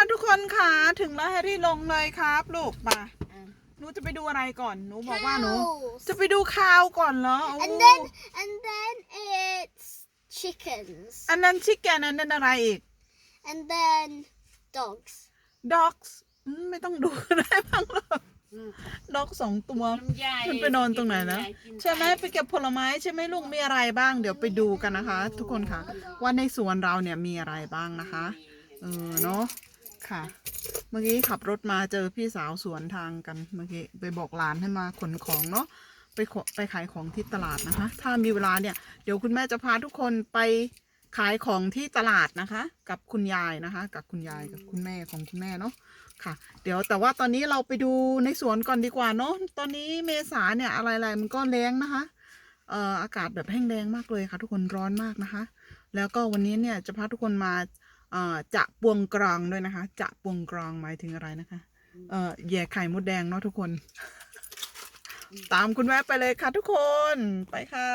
ค่ะทุกคนค่ะถึงแล้วแฮร์รี่ลงเลยครับลูกมาหนูจะไปดูอะไรก่อนหนูบอกว่าหนู Cows. จะไปดูข่าวก่อนเหรอโอ้ And then and then it's chickens. อันนั้นชิคแกนอันนั้นอะไรอีก And then dogs. dogs อืมไม่ต้องดูได้บ้างหรอก dog สองตัว มันไปนอนตรงไหนนะ ใช่ไหมไปเก็บผลไม้ใช่ไหมลุงมีอะไรบ้างเดี๋ยวไปดูกันนะคะ ทุกคนค่ะ ว่าในสวนเราเนี่ยมีอะไรบ้างนะคะเออเนาะ ค่ะ เมื่อกี้ขับรถมาเจอพี่สาวสวนทางกันเมื่อกี้ไปบอกหลานให้มาขนของเนาะไปไปขายของที่ตลาดนะคะ ถ้ามีเวลาเนี่ยเดี๋ยวคุณแม่จะพาทุกคนไปขายของที่ตลาดนะคะ กับคุณยายนะคะ กับคุณยายกับคุณแม่ของคุณแม่เนาะค่ะ เดี๋ยวแต่ว่าตอนนี้เราไปดูในสวนก่อนดีกว่าเนาะตอนนี้เมษาเนี่ยอะไรๆมันก็แรงนะคะเอ่ออากาศแบบแห้งแล้งมากเลยค่ะ ทุกคนร้อนมากนะคะ แล้วก็วันนี้เนี่ยจะพาทุกคนมา จะปวงกรองด้วยนะคะ จะปวงกรองหมายถึงอะไรนะคะ เอ่อแย่ไข่มดแดงเนาะทุกคน ตามคุณแม่ไปเลยค่ะทุกคนไปค่ะ